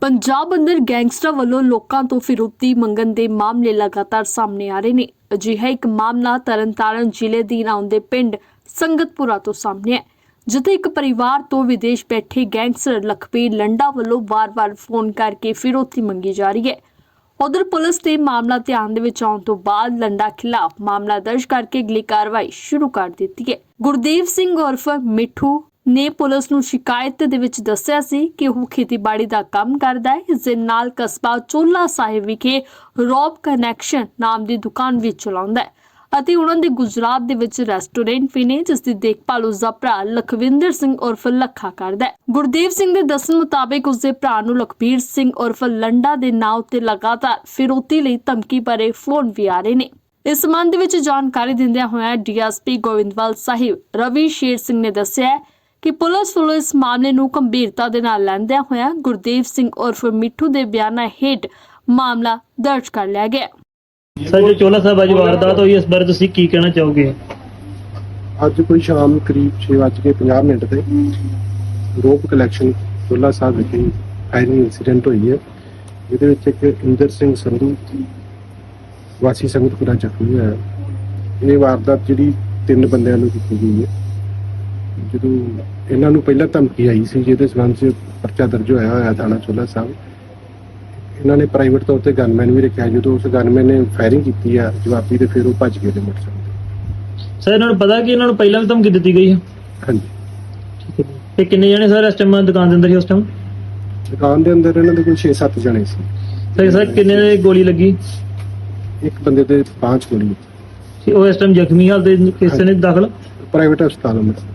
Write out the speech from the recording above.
ਪੰਜਾਬ ਅੰਦਰ ਗੈਂਗਸਟਰ ਵੱਲੋਂ ਲੋਕਾਂ ਤੋਂ ਫਿਰੌਤੀ ਮੰਗਣ ਦੇ ਮਾਮਲੇ ਲਗਾਤਾਰ ਸਾਹਮਣੇ ਆ ਰਹੇ ਨੇ। ਅਜਿਹਾ ਇੱਕ ਮਾਮਲਾ ਤਰਨਤਾਰਨ ਜ਼ਿਲ੍ਹੇ ਦੀ ਆਉਂਦੇ ਪਿੰਡ ਸੰਗਤਪੁਰਾ ਤੋਂ ਸਾਹਮਣੇ ਹੈ, ਜਿੱਥੇ ਇੱਕ ਪਰਿਵਾਰ ਤੋਂ ਵਿਦੇਸ਼ ਬੈਠੇ ਗੈਂਗਸਟਰ ਲਖਬੀਰ ਲੰਡਾ ਵੱਲੋਂ ਵਾਰ-ਵਾਰ ਫੋਨ ਕਰਕੇ ਫਿਰੌਤੀ ਮੰਗੀ ਜਾ ਰਹੀ ਹੈ। ਉਧਰ ਪੁਲਿਸ ਨੇ ਮਾਮਲਾ ਧਿਆਨ ਦੇ ਵਿੱਚ ਆਉਣ ਤੋਂ ਬਾਅਦ ਲੰਡਾ ਖਿਲਾਫ ਮਾਮਲਾ ਦਰਜ ਕਰਕੇ ਅਗਲੀ ਕਾਰਵਾਈ ਸ਼ੁਰੂ ਕਰ ਦਿੱਤੀ ਹੈ। ਗੁਰਦੇਵ ਸਿੰਘ ਉਰਫ ਮਿੱਠੂ ਨੇ ਪੁਲਿਸ ਨੂੰ ਸ਼ਿਕਾਇਤ ਦੇ ਵਿੱਚ ਦੱਸਿਆ ਸੀ ਕਿ ਉਹ ਖੇਤੀਬਾੜੀ ਦਾ ਕੰਮ ਕਰਦਾ ਹੈ ਇਸ ਦੇ ਨਾਲ ਕਸਬਾ ਚੋਲਾ ਸਾਹਿਬ ਵਿਖੇ ਰੌਬ ਕਨੈਕਸ਼ਨ ਨਾਮ ਦੀ ਦੁਕਾਨ ਵੀ ਚਲਾਉਂਦਾ ਹੈ ਅਤੇ ਉਹਨਾਂ ਦੇ ਗੁਜਰਾਤ ਦੇ ਵਿੱਚ ਰੈਸਟੋਰੈਂਟ ਵੀ ਨੇ, ਜਿਸ ਦੀ ਦੇਖਭਾਲ ਉਸ ਦਾ ਭਰਾ ਲਖਵਿੰਦਰ ਸਿੰਘ ਉਰਫ ਲੱਖਾ ਕਰਦਾ ਹੈ। ਗੁਰਦੇਵ ਸਿੰਘ ਦੇ ਦੱਸਣ ਮੁਤਾਬਿਕ ਉਸ ਦੇ ਭਰਾ ਨੂੰ ਲਖਬੀਰ ਸਿੰਘ ਉਰਫ ਲੰਡਾ ਦੇ ਨਾਂ ਉੱਤੇ ਲਗਾਤਾਰ ਫਿਰੋਤੀ ਲਈ ਧਮਕੀ ਭਰੇ ਫੋਨ ਵੀ ਆ ਰਹੇ ਨੇ। ਇਸ ਸੰਬੰਧ ਵਿੱਚ ਜਾਣਕਾਰੀ ਦਿੰਦਿਆਂ ਹੋਇਆ ਡੀਐਸਪੀ ਗੋਇੰਦਵਾਲ ਸਾਹਿਬ ਰਵੀ ਸ਼ੇਰ ਸਿੰਘ ਨੇ ਦੱਸਿਆ ਕਿ ਪੁਲਿਸ ਵੱਲੋਂ ਇਸ ਮਾਮਲੇ ਨੂੰ ਗੰਭੀਰਤਾ ਦੇ ਨਾਲ ਲੈਂਦਿਆਂ ਹੋਇਆ ਗੁਰਦੇਵ ਸਿੰਘ ਉਰਫ ਮਿੱਠੂ ਦੇ ਬਿਆਨਾਂ ਹੇਠ ਮਾਮਲਾ ਦਰਜ ਕਰ ਲਿਆ ਗਿਆ। ਸਰ ਜੋ ਚੋਲਾ ਸਾਹਿਬ ਅੱਜ ਵਾਰਦਾਤ ਹੋਈ ਇਸ ਬਾਰੇ ਤੁਸੀਂ ਕੀ ਕਹਿਣਾ ਚਾਹੋਗੇ? ਅੱਜ ਕੋਈ ਸ਼ਾਮ ਕਰੀਬ 6:50 ਮਿੰਟ ਤੇ ਰੋਪ ਕਲੈਕਸ਼ਨ ਚੋਲਾ ਸਾਹਿਬ ਵਿਖੇ ਫਾਇਰਿੰਗ ਇਨਸੀਡੈਂਟ ਹੋਈ ਹੈ। ਜਿਹਦੇ ਵਿੱਚ ਇੱਕ ਇੰਦਰ ਸਿੰਘ ਸੰਧੂ ਵਾਸੀ ਸੰਗਤਪੁਰਾ ਜ਼ਖਮੀ ਹੋਇਆ। ਇਹ ਵਾਰਦਾਤ ਜਿਹੜੀ ਤਿੰਨ ਬੰਦਿਆਂ ਨੂੰ ਕੀਤੀ ਗਈ ਹੈ। ਜਦੋਂ ਇਹਨਾਂ ਨੂੰ ਪਹਿਲਾਂ ਧਮਕੀ ਆਈ ਸੀ ਜਿਹਦੇ ਸੰਬੰਧ 'ਚ ਪਰਚਾ ਦਰਜ ਹੋਇਆ ਹੋਇਆ ਥਾਣਾ ਚੋਲਾ ਸਾਹਿਬ ਇਹਨਾਂ ਨੇ ਪ੍ਰਾਈਵੇਟ ਤੌਰ ਤੇ ਗਨਮੈਨ ਵੀ ਰੱਖਿਆ। ਜਦੋਂ ਉਸ ਗਨਮੈਨ ਨੇ ਫਾਇਰਿੰਗ ਕੀਤੀ ਆ ਜਵਾਬੀ ਤੇ ਫਿਰ ਉਹ ਭੱਜ ਗਏ ਨੇ ਮੋਟਰਸਾਈਕਲ ਸਰ ਇਹਨਾਂ ਨੂੰ ਪਤਾ ਕਿ ਇਹਨਾਂ ਨੂੰ ਪਹਿਲਾਂ ਵੀ ਧਮਕੀ ਦਿੱਤੀ ਗਈ ਹੈ ਤੇ। ਹਾਂਜੀ। ਤੇ ਕਿੰਨੇ ਜਣੇ ਸਰ ਇਸ ਟਾਈਮ ਦੁਕਾਨ ਦੇ ਅੰਦਰ ਸੀ ਉਸ ਟਾਈਮ ਦੁਕਾਨ ਦੇ ਅੰਦਰ ਇਹਨਾਂ ਦੇ ਕੋਲ 6-7 ਜਣੇ ਸੀ। ਸਰ ਸਰ ਕਿੰਨੇ ਦੇ ਗੋਲੀ ਲੱਗੀ? ਇੱਕ ਬੰਦੇ ਤੇ ਪੰਜ ਗੋਲੀ ਤੇ ਉਹ ਇਸ ਟਾਈਮ ਜ਼ਖਮੀ ਹਾਲਤ ਦੇ ਕਿਸੇ ਨੇ ਦਾਖਲ? ਪ੍ਰਾਈਵੇਟ ਹਸਪਤਾਲ ਅੰਮ੍ਰਿਤਸਰ।